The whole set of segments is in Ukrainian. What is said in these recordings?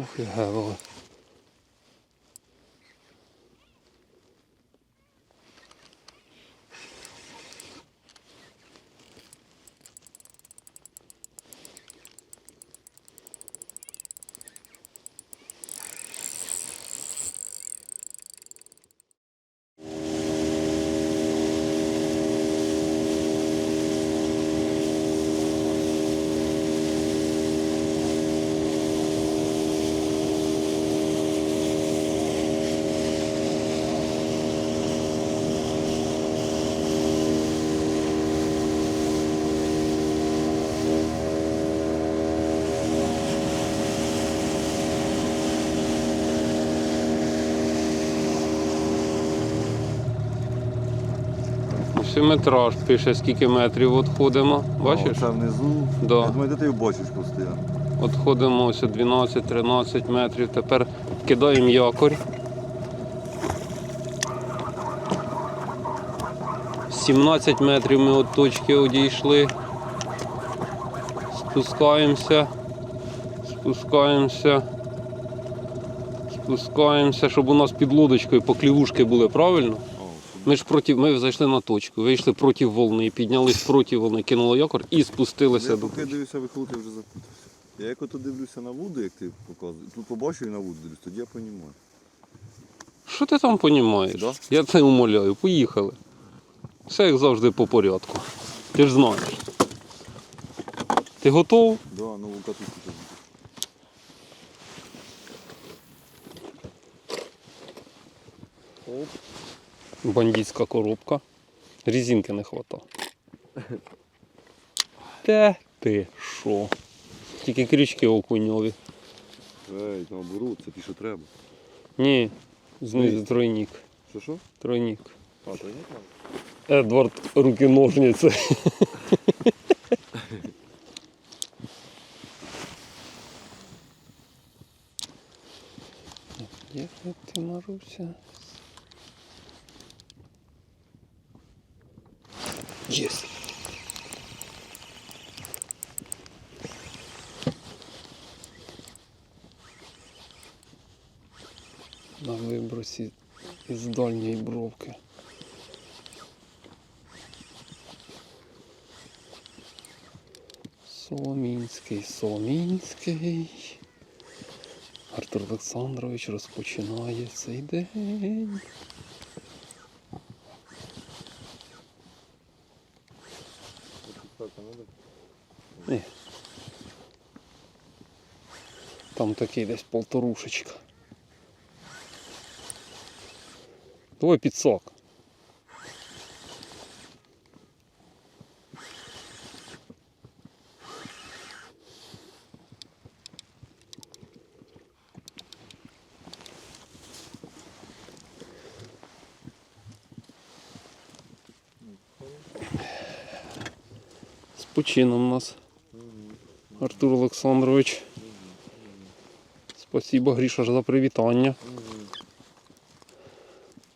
Ух і метраж пише, скільки метрів відходимо. Бачиш? Це внизу. Да. Я думаю, де ти його бачиш постійно. Отходимо ось 12-13 метрів. Тепер кидаємо якорь. 17 метрів ми від точки одійшли. Спускаємося. Спускаємося. Спускаємося, щоб у нас під лодочкою поклівушки були, правильно? Ми ж проти, ми зайшли на точку, вийшли проти волни, піднялись проти волни, кинули якор і спустилися Я до поки дивлюся, виходить, вже запутався. Я як ото дивлюся на воду, як ти показуєш, тут побачив і на воду дивлюсь, тоді я розумію. Що ти там понімаєш? Да? Я тебе умоляю, поїхали. Все як завжди по порядку. Ти ж знаєш. Ти готов? Да, нову катушку тобі. Оп. Бандитська коробка. Резинки не хватало. Те ти що? Тільки крючки окуньові. Ей, наоборот, це ті, що треба. Ні, знизу тройник. Що що? Тройник. А, не треба. Едвард руки ножниці. Де ти Маруся? Єс. На вибросі із дальньої бровки. Соломінський, Соломінський. Артур Олександрович розпочинає цей день. Такий десь полторушечка. Твой підсок. З почином нас. Артур Олександрович. Спасибо, Гріша, за привітання.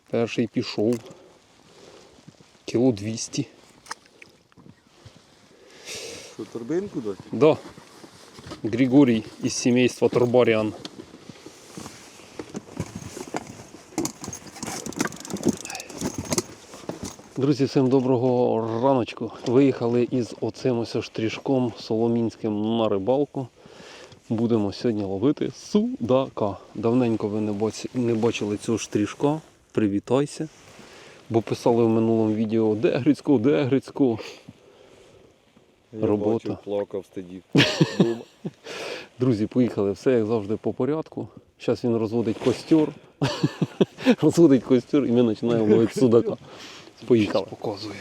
Перший пішов. Кіло 200. Що, торбинку дати? Да. Григорій із сімейства Турбарян. Друзі, всім доброго раночку. Виїхали із оцим ось штрішком Соломінським на рибалку. Будемо сьогодні ловити судака. Давненько ви не бачили цього штрішка. Привітайся. Бо писали в минулому відео, де Грицько, де Грицько. Я Робота. бачив, плакав, стидів. Друзі, поїхали, все як завжди по порядку. Зараз він розводить костер. розводить костер і ми починаємо ловити судака. Поїхали. Показує.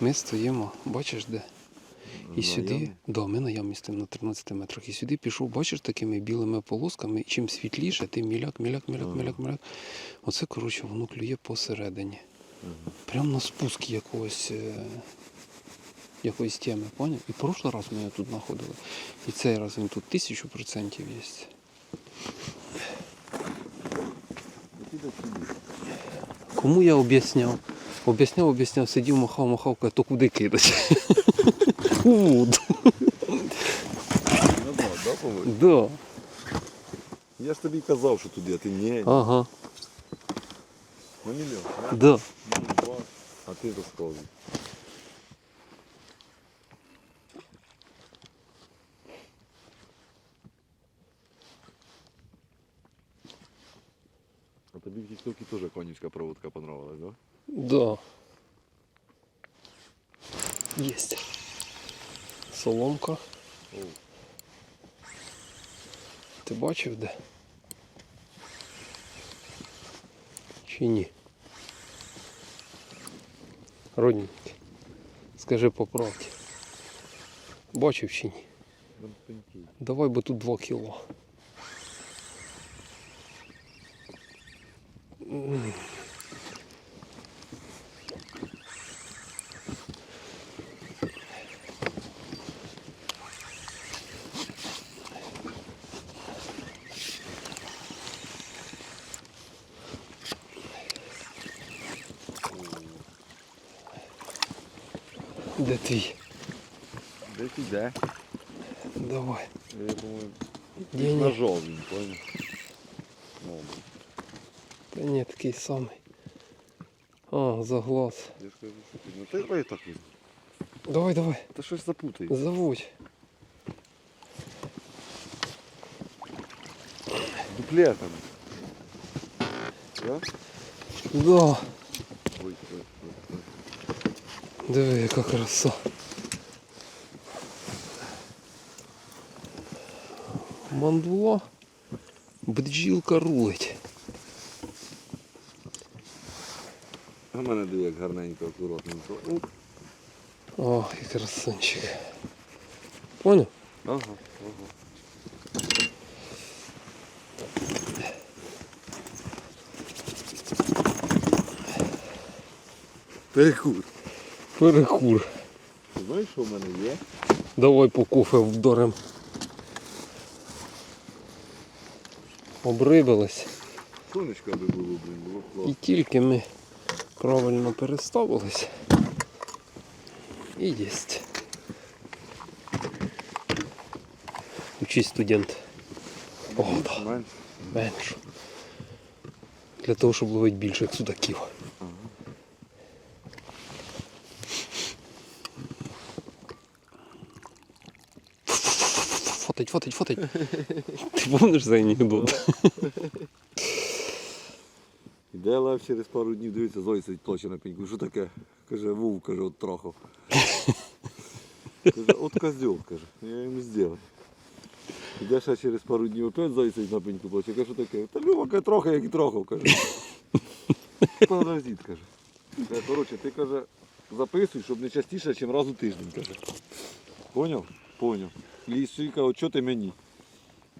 Ми стоїмо, бачиш де? І сюди, ми на ямі стоїмо на 13 метрах. І сюди пішов, бачиш, такими білими полосками. Чим світліше, тим міляк, міляк, міляк, Ага. міляк, міляк. Оце, коротше, воно клює посередині. Мгм. Прямо на спуск якогось. е, Якоїсь теми, поняв? І прошлий раз ми його тут знаходили. І цей раз він тут тисячу процентів є. До? Кому я об'ясняв? Об'ясняв, об'ясняв, сидів, махав, махав, каже, то куди кидати? У воду. Назад, да, по-моєму? Да. Я ж тобі казав, що туди, а ти ні. Ага, Ну мільйон. да. Ну, два, а ти розказуй. А тобі в тіктокі теж конічка проводка понравилась, да? Да. Есть. Соломка. Ти бачив де? Чи ні? Родненький. Скажи по правді. Бачив чи ні? Давай бо тут 2 кіло. Де твій? Де ти де? Давай. Я думаю, Ні-ні. нажав він, понял? Ну, Та ні, такий самий. А, за глаз. я ж кажу, що ти. Ну ти давай так візьми. Давай, давай, Та щось запутай. заводь. Дуплетом. Да? Да. Ой, ой, ой, ой. Диви, яка краса. Мандула. Бджілка рулить. А мене диви, як гарненько, акуратненько. О, який красунчик. Понял? Ага, ага. Перекур. Перекур. Знаєш, що в мене є? Давай по кофе вдарим. Обрибились. Сонечко би було, блін, було б І тільки ми правильно переставились. І єсть. Учись студент. О, да. Менше. Менше. Для того, щоб ловити більших судаків. Фотить, фотить, фотить. Ти помниш цей анекдот? Іде лев через пару днів, дивиться, Зоя сидить плаче на пеньку. Що таке? Каже, вовк, каже, от трахав. Каже, от козьол, каже, я йому зроблю. Іде ще через пару днів опять Зоя сидить на пеньку плаче. Каже, що таке? Та Люба, каже, трохи, як і трохав, каже. Подождіть, каже. Каже, Коротше, ти каже, записуй, щоб не частіше, ніж раз у тиждень, каже. Поняв? Поняв. І Сілька, от що ти мені?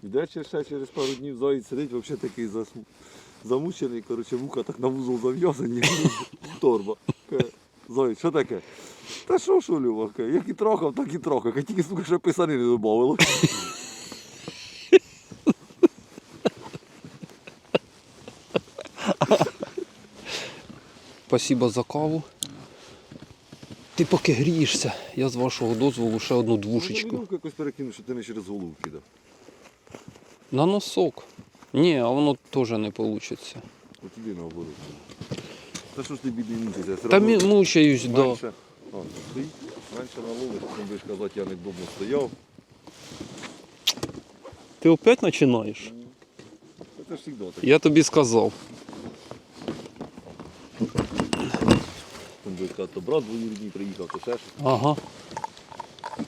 Йде ще, через пару днів Зоїць сидить, взагалі такий засму. Замучений, коротше, вуха так на вузол зав'язані, торба. Каже, що таке? Та що, що, Люба, як і трохав, так і трохав. Каже, Тільки, сука, ще писани не додавало. Спасибо за каву. Ти поки грієшся, я з вашого дозволу ще одну двушечку. Вінувку якось перекинув, що ти не через голову кидав. На носок. Ні, а воно теж не вийде. Іди наоборот. Та що ж ти бідний мучишся? Та мі- мучаюсь, да. Менше, стій. менше наловиш, потім будеш казати, я недобно стояв. Ти опять починаєш? Це ж завжди так. Я тобі сказав. Будеш то брат двоюрідний приїхав, то ще щось. Ага.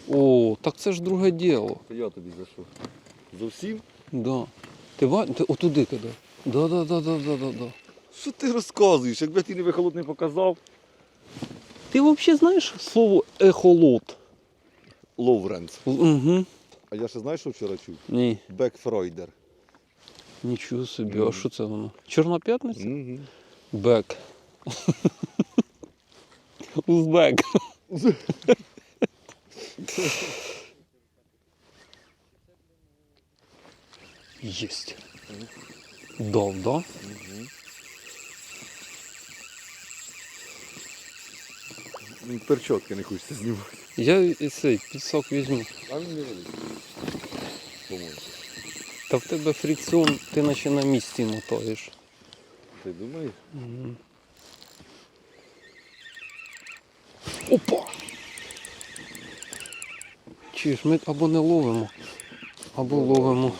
О, так це ж друге діло. То я тобі за що? Зовсім? Да. Ти ба... Ти отуди кидай. Да, да, да, да, да, да, да. Що ти розказуєш? Якби ти не вихолод не показав. Ти взагалі знаєш слово ехолот? Ловренс. Угу. А я ще знаєш, що вчора чув? Ні, Бекфройдер. нічого собі. А що це воно? Чорна п'ятниця? Угу. Бек. Узбек. Єсть. Дав, да? Перчотки не хочеться знімати. Я і цей підсок візьму. А він не великий. По-моєму. Та в тебе фрикціон, ти наче на місці мотаєш. Ти думаєш? Опа! Чи ж ми або не ловимо, або ловимо.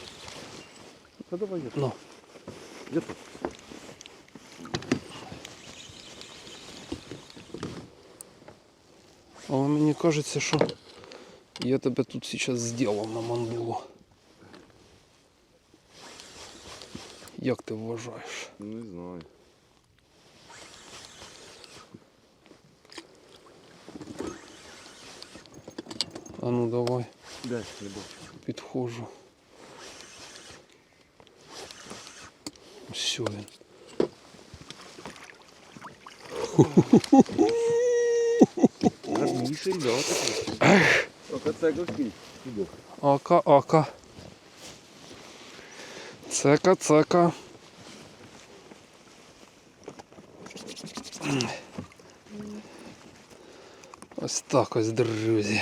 Та давай я. Ну. Я тут. Але мені кажеться, що я тебе тут зараз зробив на мандулу. Як ти вважаєш? Не знаю. А ну давай? Не підходжу. Все він. Гарніший, да, такий. Ока це гостій. Ака, ака. Цека, цека. Ось так ось, друзі.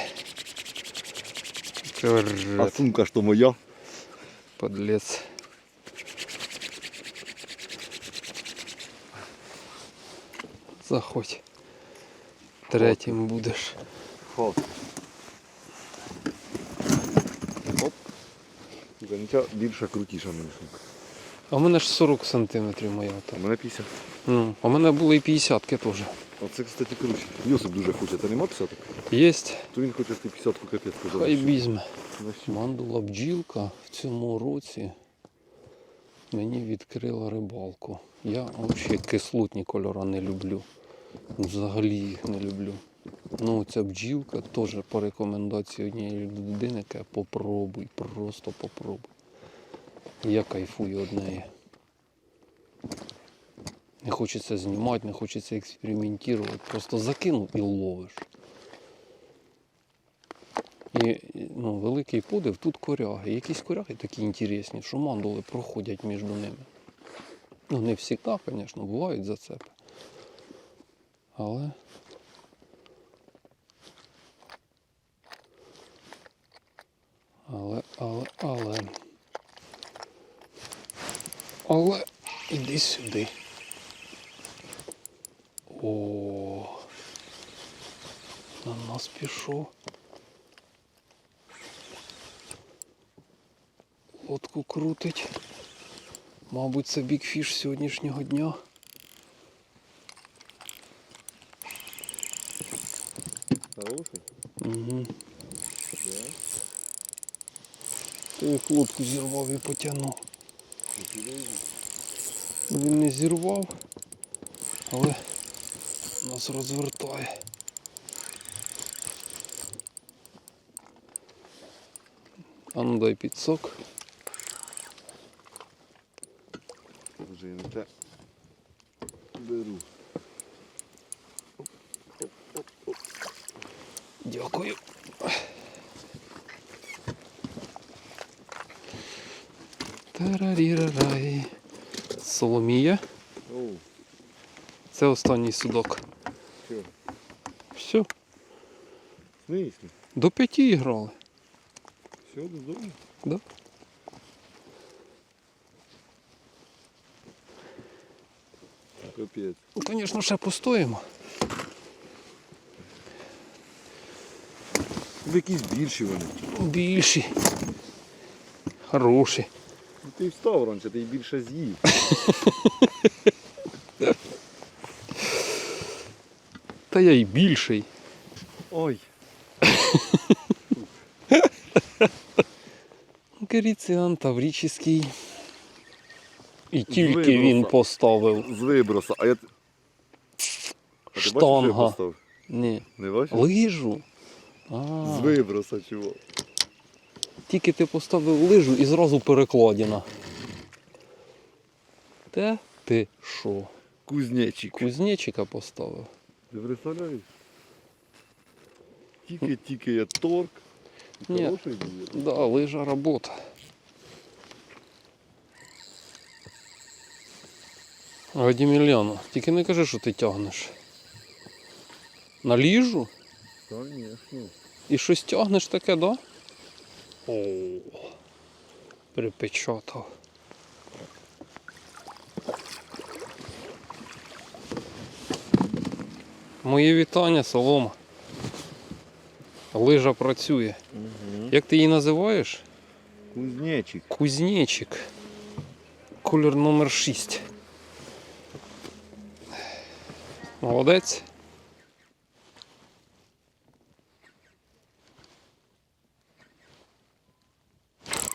А сумка що моя? подлец. Заходь. Третім будеш. Хо. Оп. Більша крутіша мене сумка. А в мене ж 40 сантиметрів моя. А Та. в мене 50. Ну, а в мене були і 50 теж. Оце, кстати, круче. Йосип дуже хоче, та нема 50? Єсть. То він хоче ти 50 капець сказав. Хай візьме. Мандула бджілка в цьому році мені відкрила рибалку. Я взагалі кислотні кольори не люблю. Взагалі їх не люблю. Ну, ця бджілка теж по рекомендації однієї людини, яка попробуй, просто попробуй. Я кайфую від неї. Не хочеться знімати, не хочеться експериментувати. Просто закинув і ловиш. І ну, великий подив, тут коряги. Якісь коряги такі інтересні, що мандули проходять між ними. Ну, не завжди, звісно, бувають зацепи. Але. Але, але, але. Але іди сюди. О. На нас пішов. Лодку крутить. Мабуть, це бікфіш сьогоднішнього дня. Хороший? Угу. Ти як лодку зірвав і потягнув. Він не зірвав, але нас розвертає. А ну дай підсок. Вже я не те беру. Дякую. Тарарірарай. Соломія. Це останній судок. Все, В до п'яті грали. Все, додому? Да? Капець. Ну, звісно, ще постоїмо. Ви якісь більші вони. Більші. Хороші. Ну, Ти встав раніше, ти більше з'їв. Та я й більший. Ой. Гаріціан Таврічний. І тільки Виброса. він поставив. З виброса. А я... А ти бачиш, що я Штанга. поставив? Ні. Не бачиш? Лижу. З виброса чого? тільки ти поставив лижу і зразу перекладина. Те ти що? Кузнечик. Кузнечика поставив. Ти представляєш? Тільки-тільки я торг. Ні. Хороший. Да, лижа робота. Вадиміляно, тільки не кажи, що ти тягнеш. На ліжу? Конечно. І щось тягнеш таке, да? О. Припечатав. Мої вітання, солома. Лижа працює. Як ти її називаєш? Кузнечик. Кузнечик. Колір номер 6. Молодець.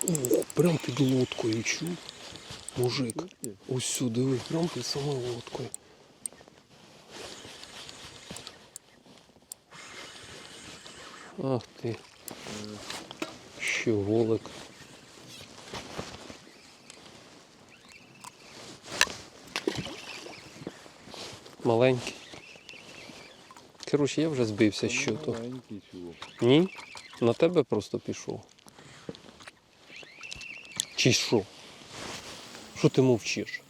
О, прям під лодкою чув. Мужик. Ось сюди, прям під самою лодкою. Ах ти. Щеголик. Маленький. Коротше, я вже збився щоту. Маленький чого. Ні? На тебе просто пішов. Чи що? Що ти мовчиш?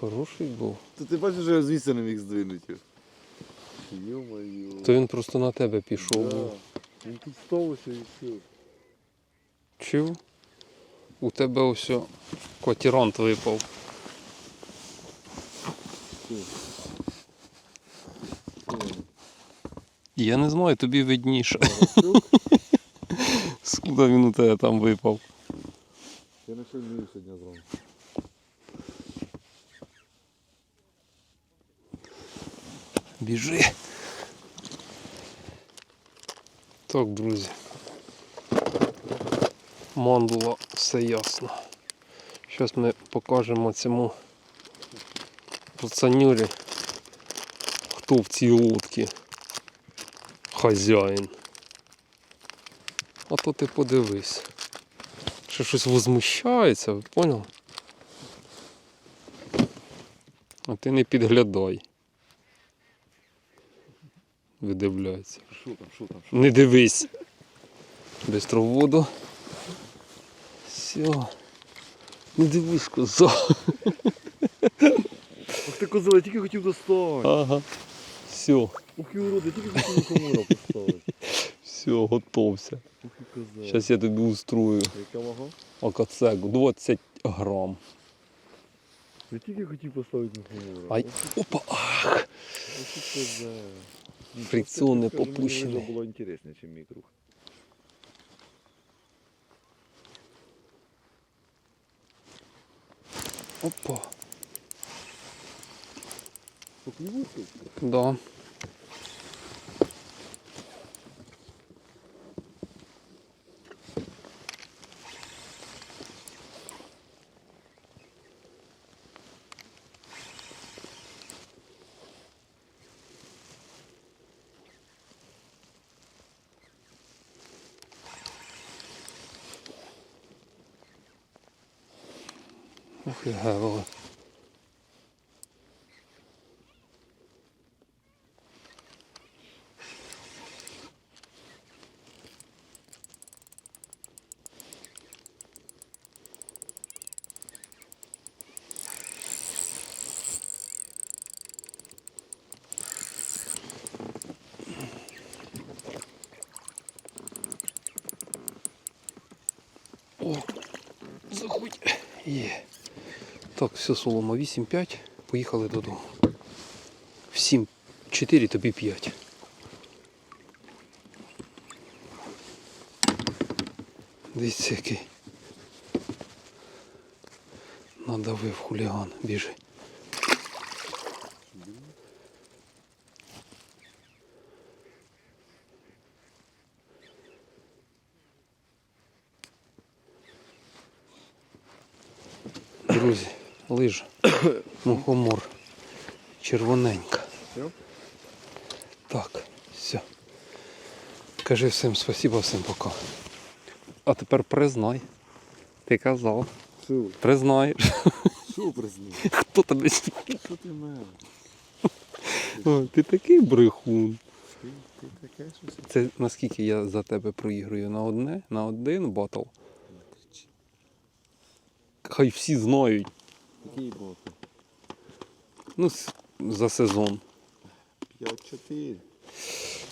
Хороший був. То ти бачиш, що я звідси не міг здвинути. То він просто на тебе пішов. Да. Він тут ставився і все. Чув? У тебе ось о котірант випав. Я не знаю, тобі видніше. Скуда він у тебе там випав? Я не сильний сьогодні зранку. Біжи. Так, друзі. Мандула, все ясно. Зараз ми покажемо цьому пацанюрі, хто в цій лодці хазяїн. А то ти подивись. Що щось возмущається, ви поняв? А ти не підглядай. Видивляється. Що там, що там? Що? Не дивись. Бистро в воду. Все. Не дивись, коза. Ах ти козел, я тільки хотів достати. Ага. Все, Ух і уроди, тільки хотів комара поставити. все, готовся. Ух і козел. Зараз я тобі устрою Яка вага? окацеку 20 грам. Я тільки хотів поставити на комара. Ай, опа, ах, Ох і козел. Фрикціон не Было интереснее, чем микрух. опа. Да. Ох, і гевело. О, заходь. Є. Так, все, солома 8-5. Поїхали додому. В 7-4, тобі 5. Дивіться який. Надавив хуліган, біжи. Друзі, лижа, мухомор, червоненька. Так, все. Кажи всім спасибо, всім пока. А тепер признай. Ти казав. Що? Признаєш, Що признав? хто тебе. Що ти мене? О, Ти такий брехун. Ти, ти таке щось? Це наскільки я за тебе проіграю на одне, на один батл. Хай всі знають. Який боти? Ну, за сезон. 5-4.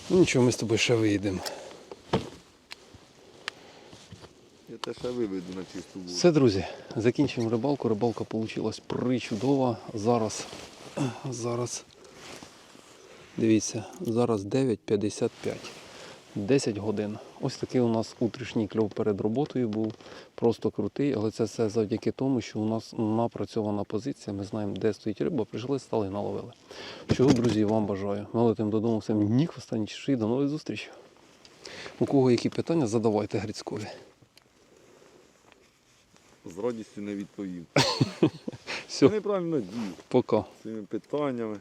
Ну нічого, ми з тобою ще вийдемо. Я те ще виведу на чисту воду. Все, друзі, закінчимо рибалку. Рибалка вийшла причудова. Зараз, зараз, дивіться, зараз 9.55. 10 годин. Ось такий у нас утрішній кльов перед роботою був. Просто крутий, але це все завдяки тому, що у нас напрацьована позиція. Ми знаємо, де стоїть риба, прийшли, стали і наловили. Чого, друзі, вам бажаю. Ми летимо додому всім ні хвоста, ні. До нових зустрічей. У кого які питання, задавайте Грицькові. З радістю не відповів. Все, Я неправильно дію пока. цими питаннями.